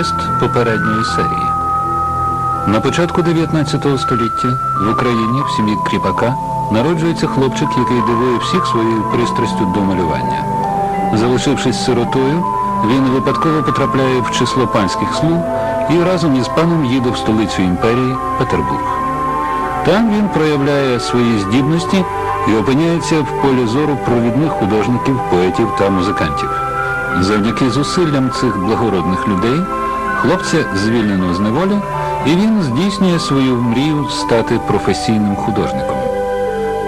зміст попередньої серії. На початку 19 століття в Україні в сім'ї Кріпака народжується хлопчик, який дивує всіх своєю пристрастю до малювання. Залишившись сиротою, він випадково потрапляє в число панських слуг і разом із паном їде в столицю імперії Петербург. Там він проявляє свої здібності і опиняється в полі зору провідних художників, поетів та музикантів. Завдяки зусиллям цих благородних людей хлопця звільнено з неволі, і він здійснює свою мрію стати професійним художником.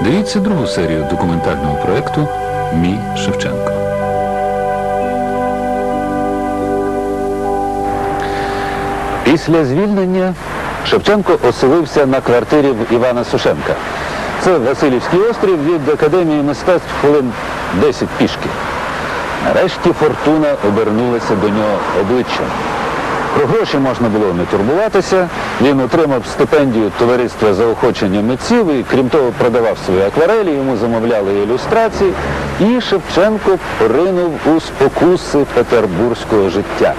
Дивіться другу серію документального проєкту Мій Шевченко. Після звільнення Шевченко оселився на квартирі в Івана Сушенка. Це Васильівський острів від Академії мистецтв хвилин 10 пішки. Нарешті фортуна обернулася до нього обличчям. Про гроші можна було не турбуватися. Він отримав стипендію товариства заохочення митців і, крім того, продавав свої акварелі, йому замовляли ілюстрації. І Шевченко поринув у спокуси петербурзького життя.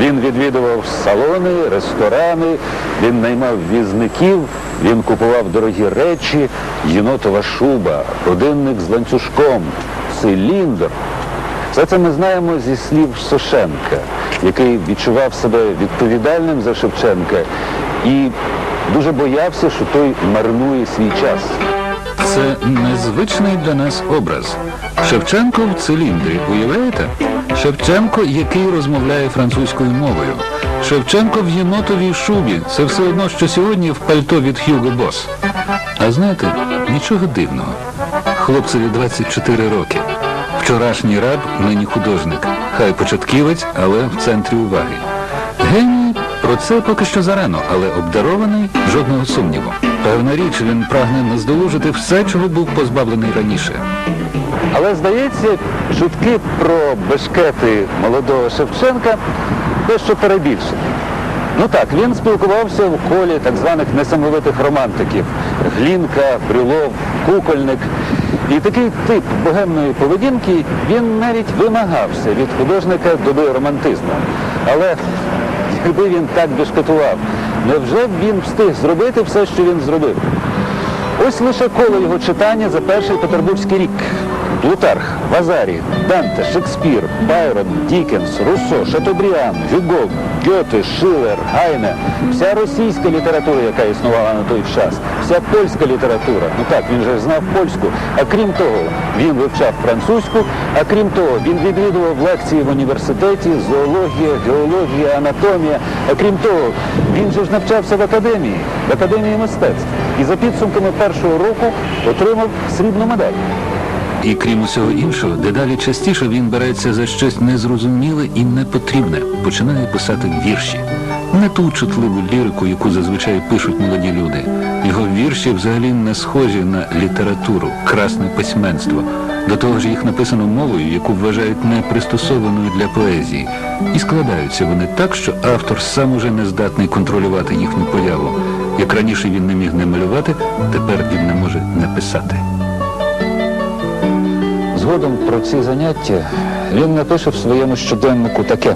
Він відвідував салони, ресторани, він наймав візників, він купував дорогі речі, єнотова шуба, годинник з ланцюжком, циліндр. Все це ми знаємо зі слів Сошенка, який відчував себе відповідальним за Шевченка і дуже боявся, що той марнує свій час. Це незвичний для нас образ. Шевченко в циліндрі, уявляєте? Шевченко, який розмовляє французькою мовою. Шевченко в єнотовій шубі. Це все одно, що сьогодні в пальто від Хьюго Босс. А знаєте, нічого дивного. Хлопцеві 24 роки. Вчорашній раб, нині художник. Хай початківець, але в центрі уваги. Геній про це поки що зарано, але обдарований жодного сумніву. Певна річ, він прагне наздолужити все, чого був позбавлений раніше. Але здається, чутки про бешкети молодого Шевченка дещо перебільшені. Ну так, він спілкувався в колі так званих несамовитих романтиків Глінка, Брюлов, Кукольник. І такий тип богемної поведінки він навіть вимагався від художника доби романтизму. Але якби він так бешкетував, невже б він встиг зробити все, що він зробив? Ось лише коло його читання за перший петербурзький рік. Плутарх, Вазарі, Данте, Шекспір, Байрон, Дікенс, Руссо, Шатобріан, Гюго, Гьоте, Шилер, Гайне, вся російська література, яка існувала на той час, вся польська література. Ну так, він же знав польську. А крім того, він вивчав французьку, а крім того, він відвідував лекції в університеті, зоологія, геологія, анатомія. А крім того, він же ж навчався в академії, в академії мистецтв. І за підсумками першого року отримав срібну медаль. І крім усього іншого, дедалі частіше він береться за щось незрозуміле і непотрібне, починає писати вірші. Не ту чутливу лірику, яку зазвичай пишуть молоді люди. Його вірші взагалі не схожі на літературу, красне письменство. До того ж їх написано мовою, яку вважають непристосованою для поезії. І складаються вони так, що автор сам уже не здатний контролювати їхню появу. Як раніше він не міг не малювати, тепер він не може не писати. Згодом про ці заняття він напише в своєму щоденнику таке.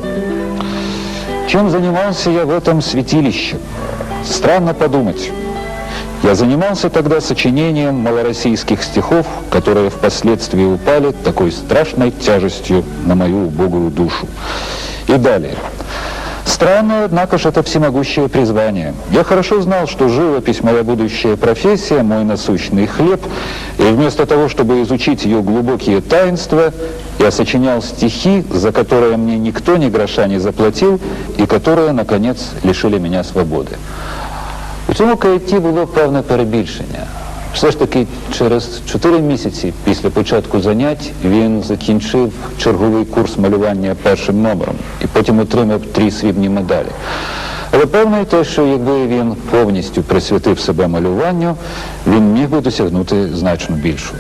Чем занимался я в этом святилище? Странно подумать. Я занимался тогда сочинением малороссийских стихов, которые впоследствии упали такой страшной тяжестью на мою убогую душу. И далее. Странно, однако же, это всемогущее призвание. Я хорошо знал, что живопись моя будущая профессия, мой насущный хлеб, и вместо того, чтобы изучить ее глубокие таинства, я сочинял стихи, за которые мне никто ни гроша не заплатил, и которые, наконец, лишили меня свободи. У цьому каятті було певне перебільшення. Все ж таки, через 4 місяці після початку занять він закінчив черговий курс малювання першим номером і потім отримав три срібні медалі. Але певно те, що якби він повністю присвятив себе малюванню, він міг би досягнути значно більшого.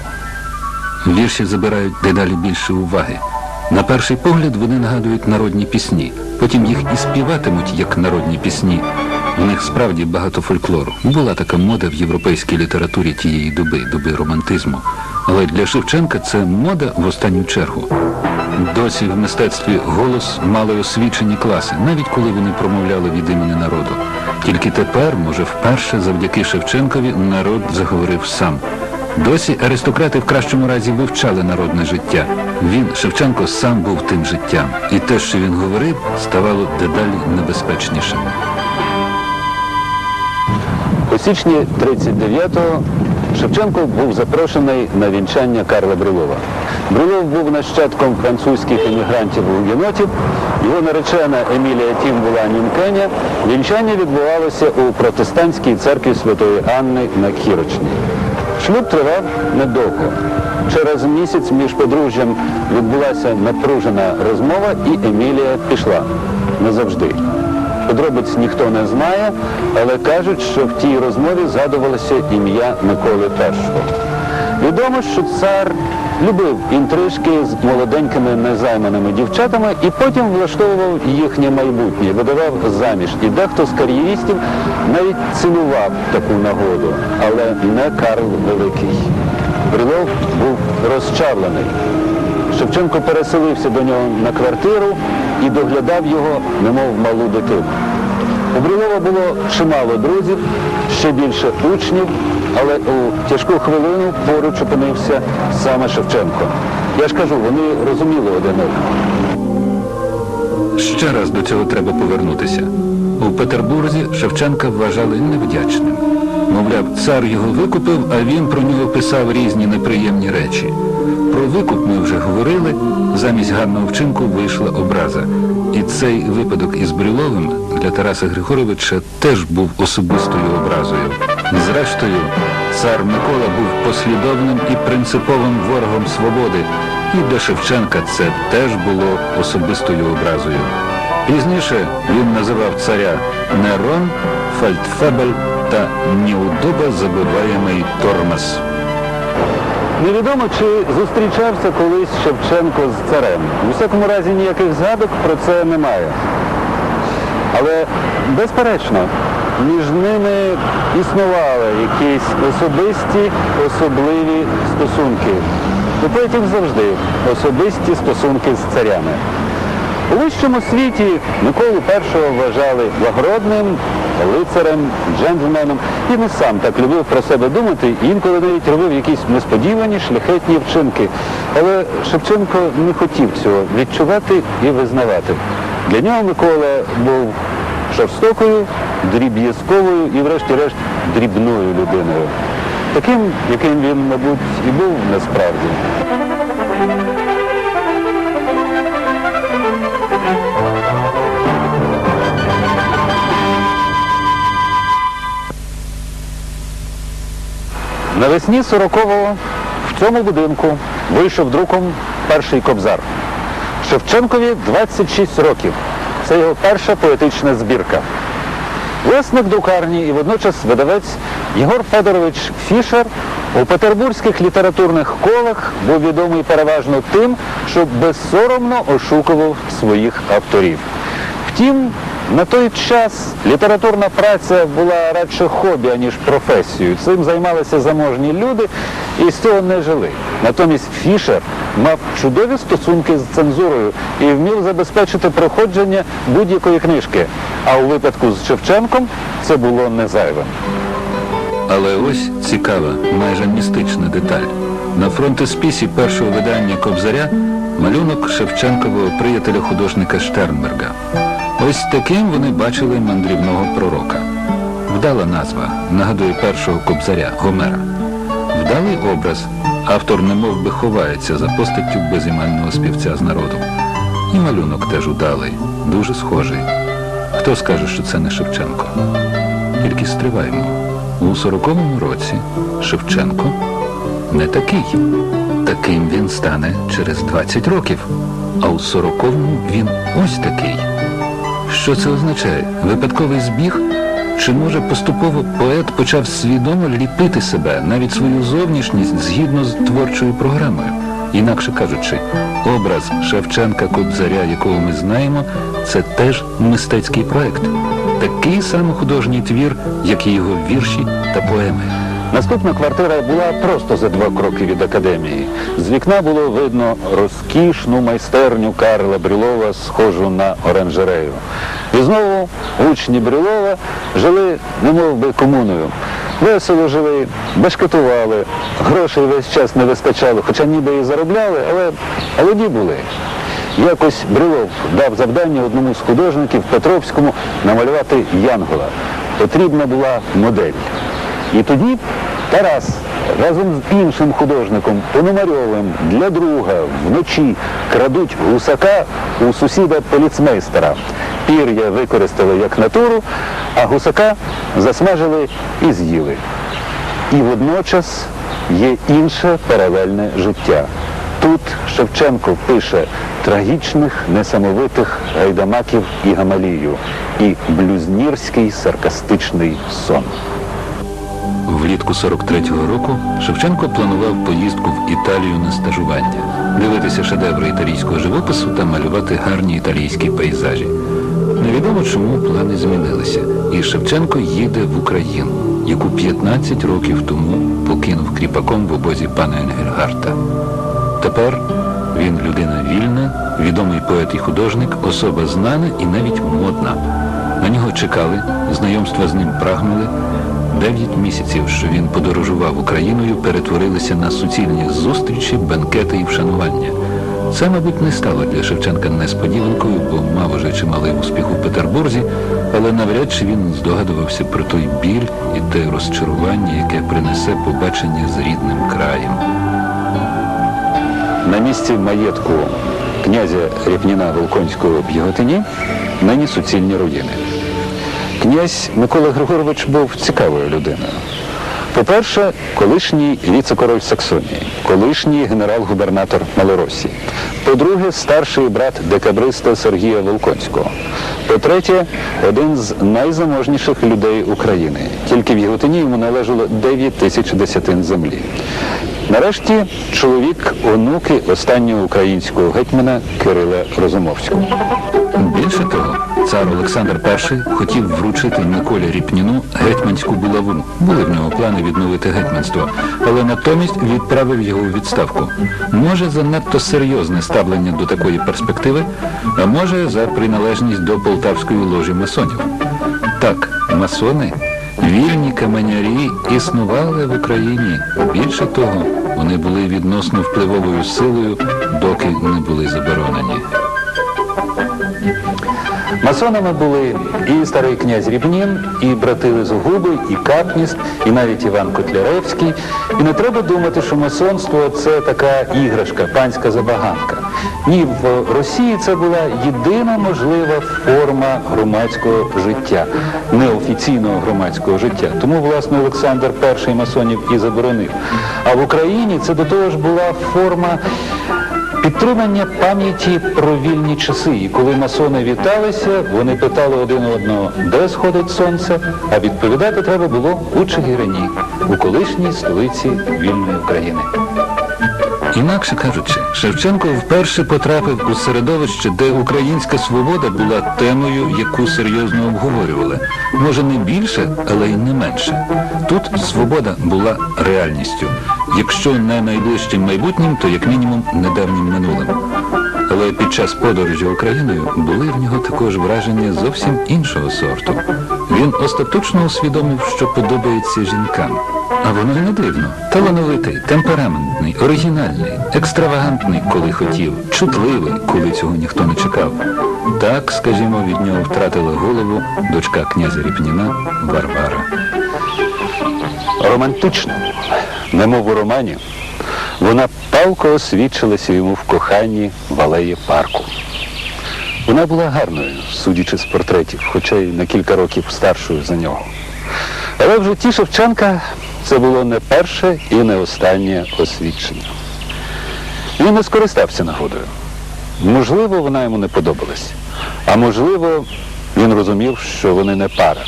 Вірші забирають дедалі більше уваги. На перший погляд вони нагадують народні пісні. Потім їх і співатимуть як народні пісні. В них справді багато фольклору. Була така мода в європейській літературі тієї доби, доби романтизму. Але для Шевченка це мода в останню чергу. Досі в мистецтві голос мали освічені класи, навіть коли вони промовляли від імені народу. Тільки тепер, може, вперше завдяки Шевченкові народ заговорив сам. Досі аристократи в кращому разі вивчали народне життя. Він, Шевченко, сам був тим життям. І те, що він говорив, ставало дедалі небезпечнішим. У січні 39-го Шевченко був запрошений на вінчання Карла Брюлова. Брюлов був нащадком французьких емігрантів у єнотів. Його наречена Емілія Тім була нінкеня. Вінчання відбувалося у протестантській церкві Святої Анни на Кірочній. Шлюб тривав недовго. Через місяць між подружжям відбулася напружена розмова, і Емілія пішла назавжди. Подробиць ніхто не знає, але кажуть, що в тій розмові згадувалося ім'я Миколи І. Відомо, що цар любив інтрижки з молоденькими незайманими дівчатами і потім влаштовував їхнє майбутнє, видавав заміж. І дехто з кар'єристів навіть цінував таку нагоду, але не Карл Великий. Брилов був розчавлений. Шевченко переселився до нього на квартиру і доглядав його, немов малу дитину. У Брилова було чимало друзів, ще більше учнів, але у тяжку хвилину поруч опинився саме Шевченко. Я ж кажу, вони розуміли один одного. Ще раз до цього треба повернутися. У Петербурзі Шевченка вважали невдячним. Мовляв, цар його викупив, а він про нього писав різні неприємні речі. Про викуп ми вже говорили, замість гарного вчинку вийшла образа. І цей випадок із Брюловим для Тараса Григоровича теж був особистою образою. Зрештою, цар Микола був послідовним і принциповим ворогом свободи, і для Шевченка це теж було особистою образою. Пізніше він називав царя Нерон, Фальтфебель та неудобо забиваємий тормоз. Невідомо, чи зустрічався колись Шевченко з царем. У всякому разі ніяких згадок про це немає. Але, безперечно, між ними існували якісь особисті, особливі стосунки. У поетів завжди особисті стосунки з царями. У вищому світі Миколу І вважали благородним, лицарем, джентльменом. І сам так любив про себе думати, інколи навіть робив якісь несподівані шляхетні вчинки. Але Шевченко не хотів цього відчувати і визнавати. Для нього Микола був жорстокою, дріб'язковою і, врешті-решт, дрібною людиною. Таким, яким він, мабуть, і був насправді. Навесні 40-го в цьому будинку вийшов друком перший кобзар. Шевченкові 26 років. Це його перша поетична збірка. Власник друкарні і водночас видавець Єгор Федорович Фішер у петербурзьких літературних колах був відомий переважно тим, що безсоромно ошукував своїх авторів. Втім, на той час літературна праця була радше хобі, аніж професією. Цим займалися заможні люди і з цього не жили. Натомість Фішер мав чудові стосунки з цензурою і вмів забезпечити проходження будь-якої книжки. А у випадку з Шевченком це було не зайвим. Але ось цікава, майже містична деталь. На фронтиспісі першого видання Кобзаря малюнок Шевченкового приятеля художника Штернберга. Ось таким вони бачили мандрівного пророка. Вдала назва, нагадує першого кобзаря Гомера. Вдалий образ. Автор немов би ховається за постаттю безіменного співця з народом. І малюнок теж удалий, дуже схожий. Хто скаже, що це не Шевченко? Тільки стриваємо. У 40-му році Шевченко не такий. Таким він стане через 20 років. А у 40-му він ось такий. Що це означає? Випадковий збіг? Чи може поступово поет почав свідомо ліпити себе, навіть свою зовнішність згідно з творчою програмою? Інакше кажучи, образ Шевченка Кобзаря, якого ми знаємо, це теж мистецький проект. Такий самий художній твір, як і його вірші та поеми. Наступна квартира була просто за два кроки від академії. З вікна було видно розкішну майстерню Карла Брюлова, схожу на оранжерею. І знову учні Брюлова жили немов би комуною. Весело жили, бешкетували, грошей весь час не вистачало, хоча ніби і заробляли, але молоді були. Якось Брилов дав завдання одному з художників Петровському намалювати Янгола. Потрібна була модель. І тоді Тарас разом з іншим художником Пономарьовим для друга вночі крадуть гусака у сусіда поліцмейстера. Пір'я використали як натуру, а гусака засмажили і з'їли. І водночас є інше паралельне життя. Тут Шевченко пише трагічних, несамовитих гайдамаків і гамалію і блюзнірський саркастичний сон. Влітку 43-го року Шевченко планував поїздку в Італію на стажування, дивитися шедеври італійського живопису та малювати гарні італійські пейзажі. Невідомо чому плани змінилися, і Шевченко їде в Україну, яку 15 років тому покинув кріпаком в обозі пана Енгельгарта. Тепер він людина вільна, відомий поет і художник, особа знана і навіть модна. На нього чекали, знайомства з ним прагнули. Дев'ять місяців, що він подорожував Україною, перетворилися на суцільні зустрічі, бенкети і вшанування. Це, мабуть, не стало для Шевченка несподіванкою, бо мав уже чималий успіх у Петербурзі, але навряд чи він здогадувався про той біль і те розчарування, яке принесе побачення з рідним краєм. На місці маєтку князя Ріпніна Волконського в Яготині нині суцільні руїни. Князь Микола Григорович був цікавою людиною. По-перше, колишній віце-король Саксонії, колишній генерал-губернатор Малоросії. По-друге, старший брат декабриста Сергія Волконського. По-третє, один з найзаможніших людей України. Тільки в Яготині йому належало 9 тисяч десятин землі. Нарешті чоловік онуки останнього українського гетьмана Кирила Розумовського. Більше того, цар Олександр І хотів вручити Миколі Ріпніну гетьманську булаву. Були в нього плани відновити гетьманство, але натомість відправив його у відставку. Може, за надто серйозне ставлення до такої перспективи, а може за приналежність до полтавської ложі масонів. Так, масони, вільні каменярі, існували в Україні. Більше того, вони були відносно впливовою силою, доки не були заборонені. Масонами були і старий князь Рібнін, і брати Лизогуби, і Капніст, і навіть Іван Котляревський. І не треба думати, що масонство це така іграшка, панська забаганка. Ні, в Росії це була єдина можлива форма громадського життя, неофіційного громадського життя. Тому, власне, Олександр І масонів і заборонив. А в Україні це до того ж була форма Підтримання пам'яті про вільні часи. І коли масони віталися, вони питали один одного, де сходить сонце, а відповідати треба було у Чигирині, у колишній столиці вільної України. Інакше кажучи, Шевченко вперше потрапив у середовище, де українська свобода була темою, яку серйозно обговорювали. Може не більше, але й не менше. Тут свобода була реальністю. Якщо не найближчим майбутнім, то як мінімум недавнім минулим. Але під час подорожі Україною були в нього також враження зовсім іншого сорту. Він остаточно усвідомив, що подобається жінкам. А воно не дивно. Талановитий, темпераментний, оригінальний, екстравагантний, коли хотів, чутливий, коли цього ніхто не чекав. Так, скажімо, від нього втратила голову дочка князя Ріпніна Варвара. Романтично, немов у романі, вона палко освідчилася йому в коханні в алеї парку. Вона була гарною, судячи з портретів, хоча й на кілька років старшою за нього. Але в житті Шевченка це було не перше і не останнє освідчення. Він не скористався нагодою. Можливо, вона йому не подобалась. А можливо, він розумів, що вони не пара.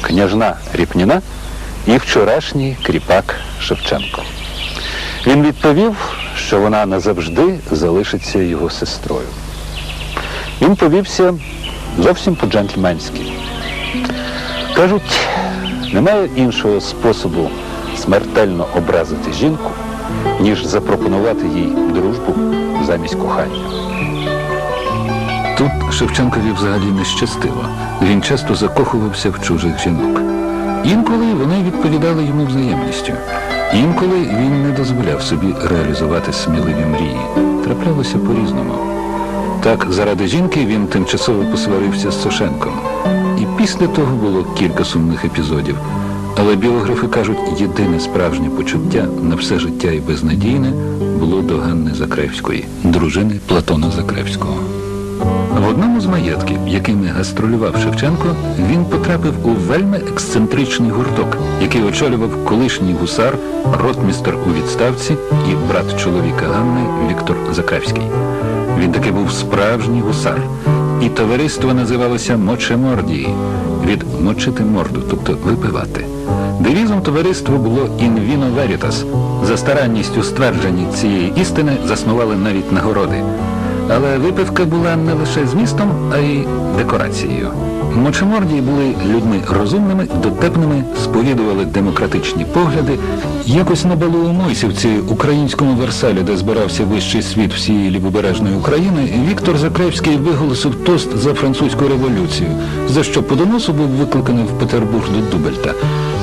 Княжна Ріпніна і вчорашній кріпак Шевченко. Він відповів, що вона назавжди залишиться його сестрою. Він повівся зовсім по-джентльменськи. Кажуть, немає іншого способу смертельно образити жінку, ніж запропонувати їй дружбу замість кохання. Тут Шевченкові взагалі не щастило. Він часто закохувався в чужих жінок. Інколи вони відповідали йому взаємністю. Інколи він не дозволяв собі реалізувати сміливі мрії. Траплялося по-різному. Так, заради жінки він тимчасово посварився з Сошенком. І після того було кілька сумних епізодів. Але біографи кажуть, єдине справжнє почуття на все життя і безнадійне було до Ганни Закревської, дружини Платона Закревського. В одному з маєтків, якими гастролював Шевченко, він потрапив у вельми ексцентричний гурток, який очолював колишній гусар, ротмістер у відставці і брат чоловіка Ганни Віктор Закревський. Він таки був справжній гусар. І товариство називалося Мочемордії від мочити морду, тобто випивати. Девізом товариства було «In vino veritas». За старанністю стверджені цієї істини заснували навіть нагороди. Але випивка була не лише змістом, а й декорацією. Мочемордії були людьми розумними, дотепними, сповідували демократичні погляди. Якось на балу у Мойсівці, українському Версалі, де збирався вищий світ всієї лівобережної України, Віктор Закревський виголосив тост за французьку революцію, за що по доносу був викликаний в Петербург до Дубельта.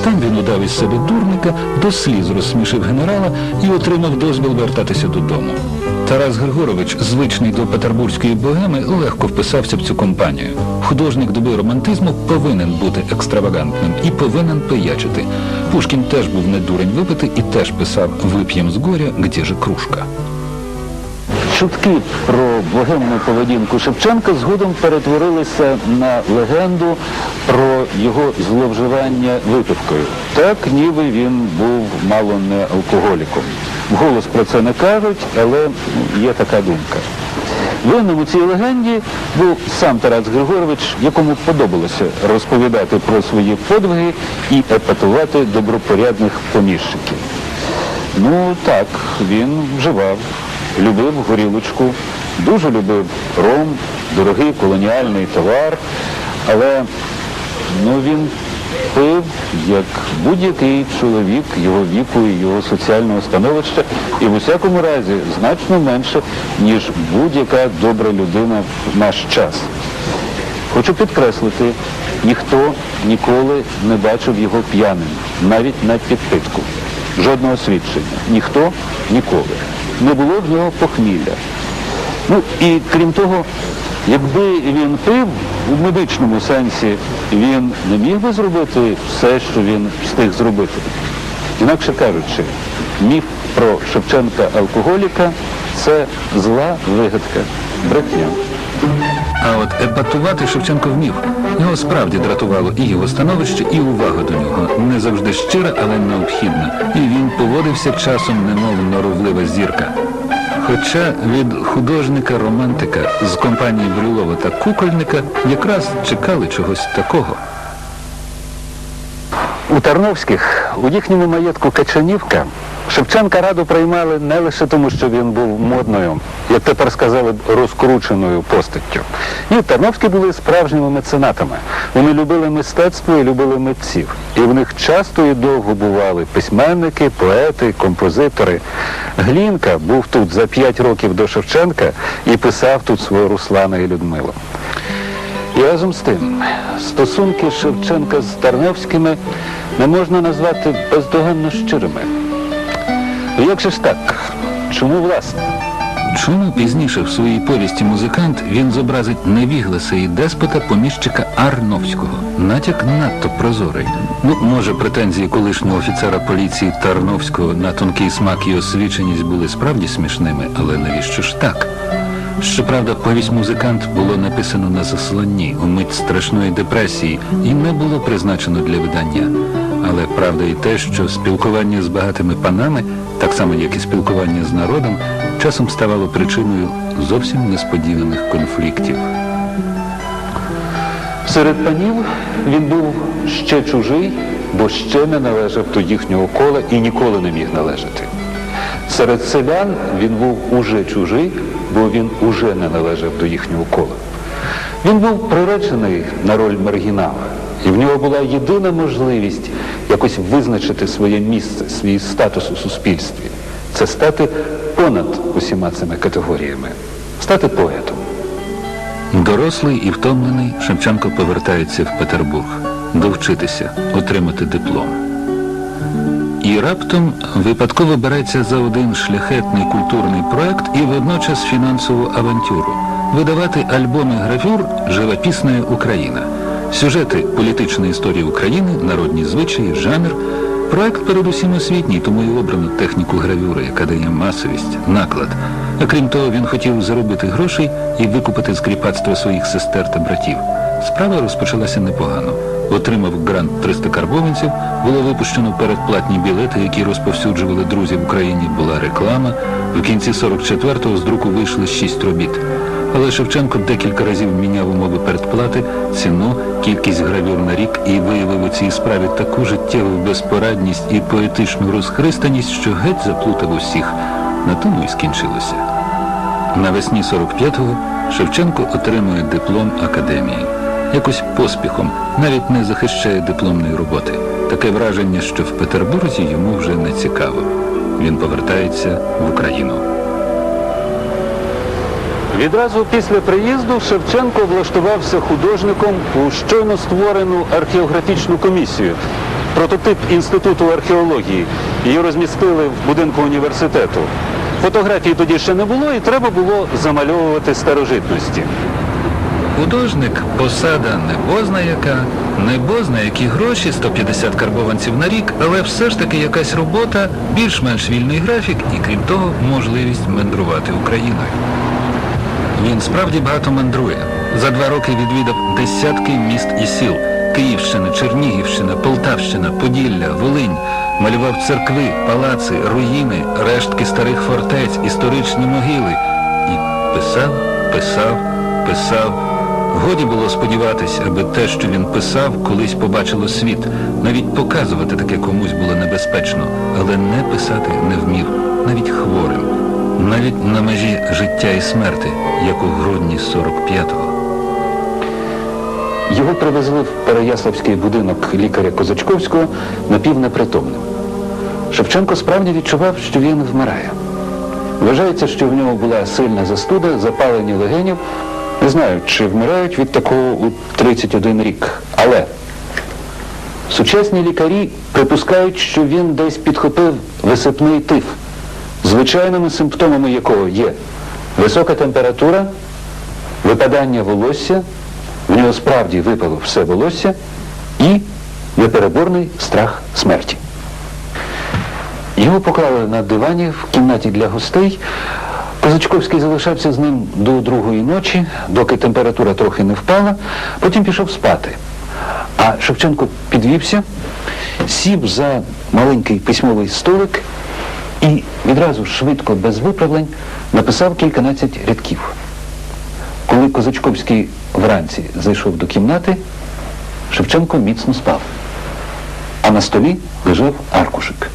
Там він удав із себе дурника, до сліз розсмішив генерала і отримав дозвіл вертатися додому. Тарас Григорович, звичний до петербурзької богеми, легко вписався в цю компанію. Художник доби романтизму повинен бути екстравагантним і повинен пиячити. Пушкін теж був не дурень випити і теж писав «Вип'єм з горя, где же кружка». Чутки про богемну поведінку Шевченка згодом перетворилися на легенду про його зловживання випивкою. Так, ніби він був мало не алкоголіком. Вголос про це не кажуть, але є така думка. Винним у цій легенді був сам Тарас Григорович, якому подобалося розповідати про свої подвиги і епатувати добропорядних поміщиків. Ну так, він вживав, любив горілочку, дуже любив ром, дорогий колоніальний товар, але ну, він пив, як будь-який чоловік його віку і його соціального становища, і в усякому разі значно менше, ніж будь-яка добра людина в наш час. Хочу підкреслити, ніхто ніколи не бачив його п'яним, навіть на підпитку. Жодного свідчення. Ніхто ніколи. Не було в нього похмілля. Ну і крім того, якби він пив у медичному сенсі, він не міг би зробити все, що він встиг зробити. Інакше кажучи, міф про Шевченка алкоголіка це зла вигадка, брехня. А от епатувати Шевченко вмів. Його справді дратувало і його становище, і увага до нього. Не завжди щира, але необхідна. І він поводився часом, немов норовлива зірка. Хоча від художника-романтика з компанії Брюлова та Кукольника якраз чекали чогось такого. У Тарновських, у їхньому маєтку Качанівка, Шевченка раду приймали не лише тому, що він був модною, як тепер сказали, розкрученою постаттю. Ні, Тарновські були справжніми меценатами. Вони любили мистецтво і любили митців. І в них часто і довго бували письменники, поети, композитори. Глінка був тут за п'ять років до Шевченка і писав тут свою Руслана і Людмилу. І разом з тим, стосунки Шевченка з Тарновськими не можна назвати бездоганно щирими. Як же ж так? Чому власне? Чому пізніше в своїй повісті музикант він зобразить невігласа і деспота поміщика Арновського? Натяк надто прозорий. Ну, може, претензії колишнього офіцера поліції Тарновського на тонкий смак і освіченість були справді смішними, але навіщо ж так? Щоправда, повість музикант було написано на заслонні у мить страшної депресії і не було призначено для видання. Але правда і те, що спілкування з багатими панами, так само як і спілкування з народом, часом ставало причиною зовсім несподіваних конфліктів. Серед панів він був ще чужий, бо ще не належав до їхнього кола і ніколи не міг належати. Серед селян він був уже чужий, бо він уже не належав до їхнього кола. Він був приречений на роль маргінала, і в нього була єдина можливість якось визначити своє місце, свій статус у суспільстві. Це стати понад усіма цими категоріями, стати поетом. Дорослий і втомлений Шевченко повертається в Петербург довчитися, отримати диплом. І раптом випадково береться за один шляхетний культурний проект і водночас фінансову авантюру видавати альбоми гравюр Живописна Україна, сюжети політичної історії України, народні звичаї, жанр. Проект передусім освітній, тому і обрано техніку гравюри, яка дає масовість, наклад. А крім того, він хотів заробити грошей і викупити з кріпацтва своїх сестер та братів. Справа розпочалася непогано. Отримав грант 300 карбованців, було випущено передплатні білети, які розповсюджували друзі в Україні. Була реклама. В кінці 44-го з друку вийшли 6 робіт. Але Шевченко декілька разів міняв умови передплати, ціну, кількість гравюр на рік і виявив у цій справі таку життєву безпорадність і поетичну розхристаність, що геть заплутав усіх. На тому і скінчилося. Навесні 45-го Шевченко отримує диплом академії. Якось поспіхом, навіть не захищає дипломної роботи. Таке враження, що в Петербурзі йому вже не цікаво. Він повертається в Україну. Відразу після приїзду Шевченко влаштувався художником у щойно створену археографічну комісію. Прототип Інституту археології. Її розмістили в будинку університету. Фотографій тоді ще не було і треба було замальовувати старожитності. Художник посада не бозна яка, не бозна які гроші, 150 карбованців на рік, але все ж таки якась робота, більш-менш вільний графік і, крім того, можливість мандрувати Україною. Він справді багато мандрує. За два роки відвідав десятки міст і сіл. Київщина, Чернігівщина, Полтавщина, Поділля, Волинь. Малював церкви, палаци, руїни, рештки старих фортець, історичні могили. І писав, писав, писав. Годі було сподіватись, аби те, що він писав, колись побачило світ. Навіть показувати таке комусь було небезпечно, але не писати не вмів, навіть хворим, навіть на межі життя і смерти, як у грудні 45-го. Його привезли в Переяславський будинок лікаря Козачковського напівнепритомним. Шевченко справді відчував, що він вмирає. Вважається, що в нього була сильна застуда, запалення легенів. Не знаю, чи вмирають від такого у 31 рік. Але сучасні лікарі припускають, що він десь підхопив висипний тиф, звичайними симптомами якого є висока температура, випадання волосся, в нього справді випало все волосся і непереборний страх смерті. Його поклали на дивані в кімнаті для гостей. Козачковський залишався з ним до другої ночі, доки температура трохи не впала, потім пішов спати. А Шевченко підвівся, сів за маленький письмовий столик і відразу швидко, без виправлень, написав кільканадцять рядків. Коли Козачковський вранці зайшов до кімнати, Шевченко міцно спав. А на столі лежав аркушик.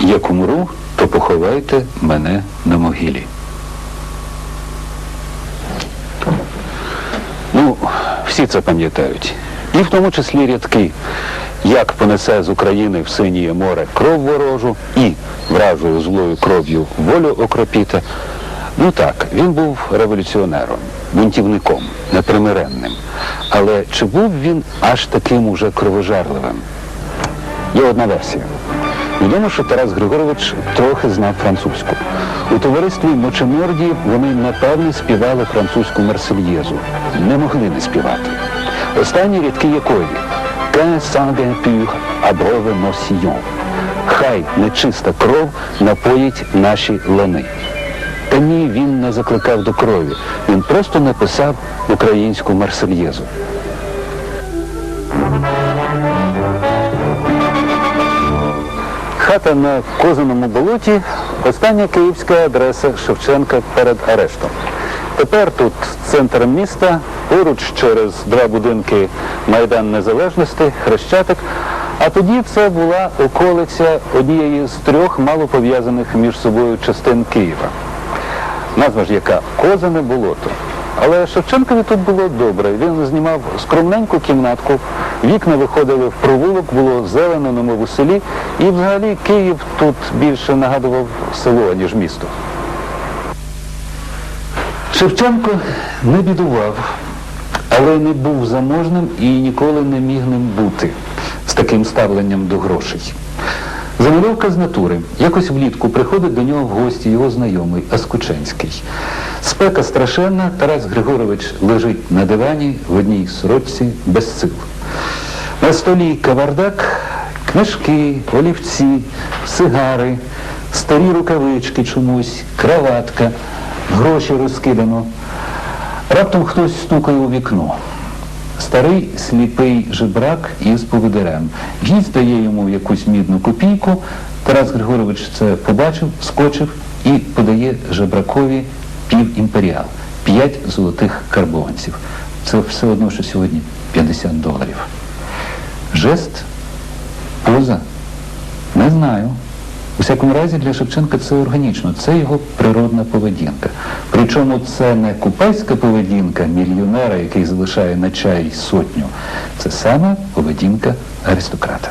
Як умру, то поховайте мене на могилі. Ну, всі це пам'ятають. І в тому числі рядки. Як понесе з України в синіє море кров ворожу і вражою злою кров'ю волю окропіте. Ну так, він був революціонером, бунтівником, непримиренним. Але чи був він аж таким уже кровожарливим? Є одна версія. Відомо, що Тарас Григорович трохи знав французьку. У товаристві Мочеморді вони напевне співали французьку марсельєзу. Не могли не співати. Останні рядки якої «Qu'un sanguin pur abreuve nos sillons». Хай нечиста кров напоїть наші лани. Та ні, він не закликав до крові. Він просто написав українську марсельєзу. Хата на Козаному болоті остання київська адреса Шевченка перед арештом. Тепер тут центр міста, поруч через два будинки Майдан Незалежності, Хрещатик. А тоді це була околиця однієї з трьох мало пов'язаних між собою частин Києва. Назва ж яка Козане болото. Але Шевченкові тут було добре. Він знімав скромненьку кімнатку, вікна виходили в провулок, було зелено, немов у селі. І взагалі Київ тут більше нагадував село, ніж місто. Шевченко не бідував, але не був заможним і ніколи не міг ним бути з таким ставленням до грошей. Замальовка з натури. Якось влітку приходить до нього в гості його знайомий Аскученський. Спека страшенна, Тарас Григорович лежить на дивані в одній сорочці без сил. На столі кавардак, книжки, олівці, сигари, старі рукавички чомусь, краватка, гроші розкидано. Раптом хтось стукає у вікно. Старий сліпий жебрак із повідерем. Гість дає йому якусь мідну копійку. Тарас Григорович це побачив, скочив і подає жебракові пів імперіал, п'ять золотих карбованців. Це все одно, що сьогодні 50 доларів. Жест? Поза? Не знаю. У всякому разі, для Шевченка це органічно, це його природна поведінка. Причому це не купальська поведінка мільйонера, який залишає на чай сотню. Це саме поведінка аристократа.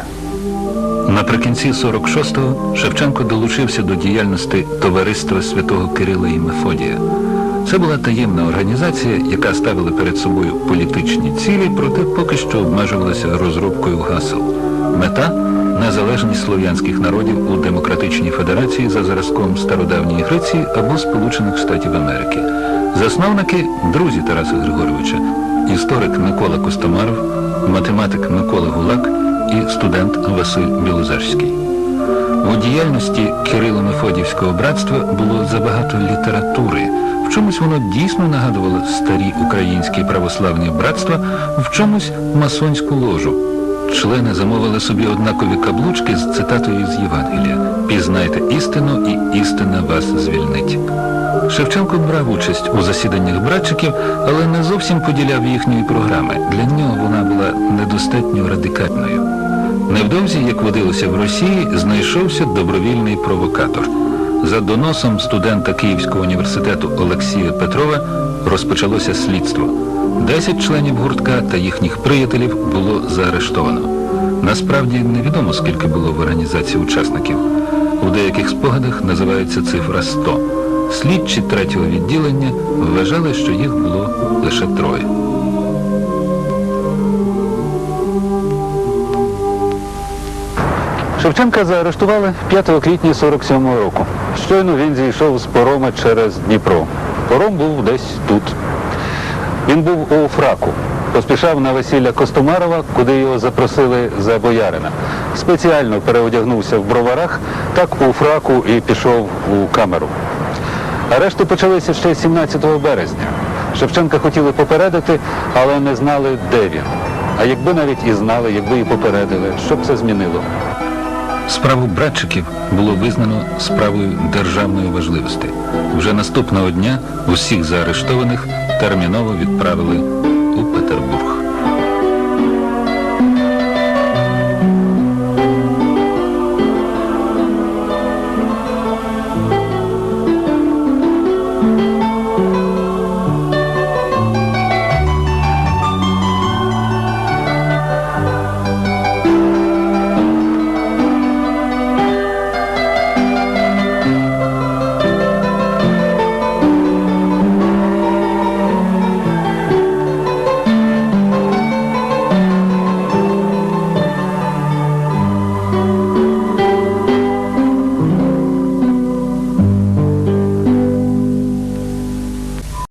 Наприкінці 46-го Шевченко долучився до діяльності Товариства святого Кирила і Мефодія. Це була таємна організація, яка ставила перед собою політичні цілі, проте поки що обмежувалася розробкою гасел. Мета незалежність слов'янських народів у Демократичній Федерації за зразком стародавньої Греції або Сполучених Штатів Америки. Засновники друзі Тараса Григоровича, історик Микола Костомаров, математик Микола Гулак і студент Василь Білозерський. У діяльності Кирило-Мефодівського братства було забагато літератури. В чомусь воно дійсно нагадувало старі українські православні братства, в чомусь масонську ложу. Члени замовили собі однакові каблучки з цитатою з Євангелія Пізнайте істину, і істина вас звільнить. Шевченко брав участь у засіданнях братчиків, але не зовсім поділяв їхньої програми. Для нього вона була недостатньо радикальною. Невдовзі, як водилося в Росії, знайшовся добровільний провокатор. За доносом студента Київського університету Олексія Петрова розпочалося слідство. Десять членів гуртка та їхніх приятелів було заарештовано. Насправді невідомо, скільки було в організації учасників. У деяких спогадах називається цифра 100. Слідчі третього відділення вважали, що їх було лише троє. Шевченка заарештували 5 квітня 47 року. Щойно він зійшов з порома через Дніпро. Пором був десь тут. Він був у фраку. Поспішав на весілля Костомарова, куди його запросили за боярина. Спеціально переодягнувся в броварах, так у фраку і пішов у камеру. Арешти почалися ще 17 березня. Шевченка хотіли попередити, але не знали, де він. А якби навіть і знали, якби і попередили, що б це змінило? Справу братчиків було визнано справою державної важливості. Вже наступного дня усіх заарештованих терміново відправили у Петербург.